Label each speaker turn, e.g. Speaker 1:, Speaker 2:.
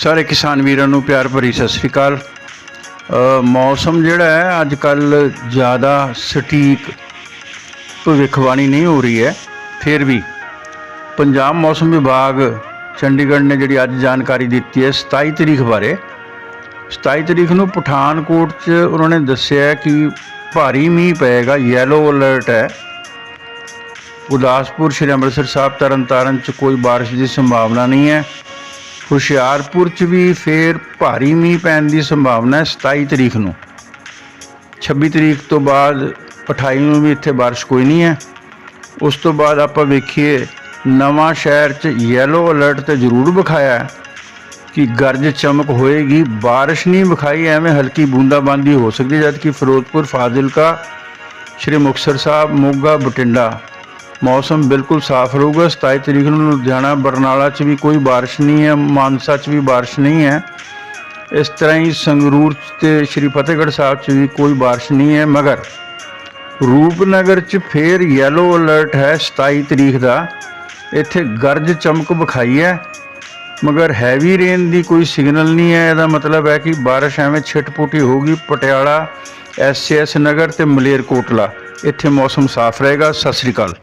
Speaker 1: ਸਾਰੇ ਕਿਸਾਨ ਵੀਰਾਂ ਨੂੰ ਪਿਆਰ ਭਰੀ ਸਤਿ ਸ੍ਰੀ ਅਕਾਲ। ਮੌਸਮ ਜਿਹੜਾ ਹੈ ਅੱਜ ਕੱਲ ਜ਼ਿਆਦਾ ਸਟੀਕ ਭਵਿੱਖਬਾਣੀ ਨਹੀਂ ਹੋ ਰਹੀ ਹੈ, ਫਿਰ ਵੀ ਪੰਜਾਬ ਮੌਸਮ ਵਿਭਾਗ ਚੰਡੀਗੜ੍ਹ ਨੇ ਜਿਹੜੀ ਅੱਜ ਜਾਣਕਾਰੀ ਦਿੱਤੀ ਹੈ 27 ਤਰੀਕ ਬਾਰੇ। 27 ਤਰੀਕ ਨੂੰ ਪਠਾਨਕੋਟ 'ਚ ਉਹਨਾਂ ਨੇ ਦੱਸਿਆ ਕਿ ਭਾਰੀ ਮੀਂਹ ਪਏਗਾ ਯੈਲੋ ਅਲਰਟ ਹੈ। ਉਦਾਸਪੁਰ, ਸ਼੍ਰੀ ਅੰਮ੍ਰਿਤਸਰ ਸਾਹਿਬ, ਤਰਨਤਾਰਨ 'ਚ ਕੋਈ ਬਾਰਿਸ਼ ਦੀ ਸੰਭਾਵਨਾ ਨਹੀਂ ਹੈ। ਹੁਸ਼ਿਆਰਪੁਰ 'ਚ ਵੀ ਫੇਰ ਭਾਰੀ ਮੀਂਹ ਪੈਣ ਦੀ ਸੰਭਾਵਨਾ ਹੈ 27 ਤਰੀਕ ਨੂੰ। 26 ਤਰੀਕ ਤੋਂ ਬਾਅਦ 28 ਨੂੰ ਵੀ ਇੱਥੇ ਬਾਰਿਸ਼ ਕੋਈ ਨਹੀਂ ਹੈ। ਉਸ ਤੋਂ ਬਾਅਦ ਆਪਾਂ ਵੇਖੀਏ ਨਵਾਂ ਸ਼ਹਿਰ 'ਚ ਯੈਲੋ ਅਲਰਟ ਤੇ ਜ਼ਰੂਰ ਵਿਖਾਇਆ ਹੈ ਕਿ ਗਰਜ ਚਮਕ ਹੋਏਗੀ। ਬਾਰਿਸ਼ ਨਹੀਂ ਵਿਖਾਈ ਐਵੇਂ ਹਲਕੀ ਬੂੰਦਾਬਾਂਦੀ ਹੋ ਸਕਦੀ ਹੈ, ਜਦਕਿ ਫਿਰੋਜ਼ਪੁਰ ਫਾਜ਼ਿਲਕਾ ਸ਼੍ਰੀ ਮੁਕਤਸਰ ਸਾਹਿਬ ਮੋਗਾ ਬਠਿੰਡਾ ਮੌਸਮ ਬਿਲਕੁਲ ਸਾਫ਼ ਰਹੂਗਾ। 27 ਤਰੀਕ ਨੂੰ ਲੁਧਿਆਣਾ, ਬਰਨਾਲਾ 'ਚ ਵੀ ਕੋਈ ਬਾਰਿਸ਼ ਨਹੀਂ ਹੈ, ਮਾਨਸਾ 'ਚ ਵੀ ਬਾਰਿਸ਼ ਨਹੀਂ ਹੈ। ਇਸ ਤਰ੍ਹਾਂ ਹੀ ਸੰਗਰੂਰ 'ਚ ਤੇ ਸ਼੍ਰੀ ਫਤਿਹਗੜ੍ਹ ਸਾਹਿਬ 'ਚ ਵੀ ਕੋਈ ਬਾਰਿਸ਼ ਨਹੀਂ ਹੈ, ਮਗਰ ਰੂਪਨਗਰ 'ਚ ਫੇਰ ਯੈਲੋ ਅਲਰਟ ਹੈ 27 ਤਰੀਕ ਦਾ। ਇੱਥੇ ਗਰਜ ਚਮਕ ਵਿਖਾਈ ਹੈ, ਮਗਰ ਹੈਵੀ ਰੇਨ ਦੀ ਕੋਈ ਸਿਗਨਲ ਨਹੀਂ ਹੈ। ਇਹਦਾ ਮਤਲਬ ਹੈ ਕਿ ਬਾਰਿਸ਼ ਐਵੇਂ ਛਿਟਪੁਟੀ ਹੋਊਗੀ ਪਟਿਆਲਾ ਐਸਐਸ ਨਗਰ ਤੇ ਮਲੇਰਕੋਟਲਾ। ਇੱਥੇ ਮੌਸਮ ਸਾਫ਼ ਰਹੇਗਾ। ਸਤਿ ਸ੍ਰੀ ਅਕਾਲ।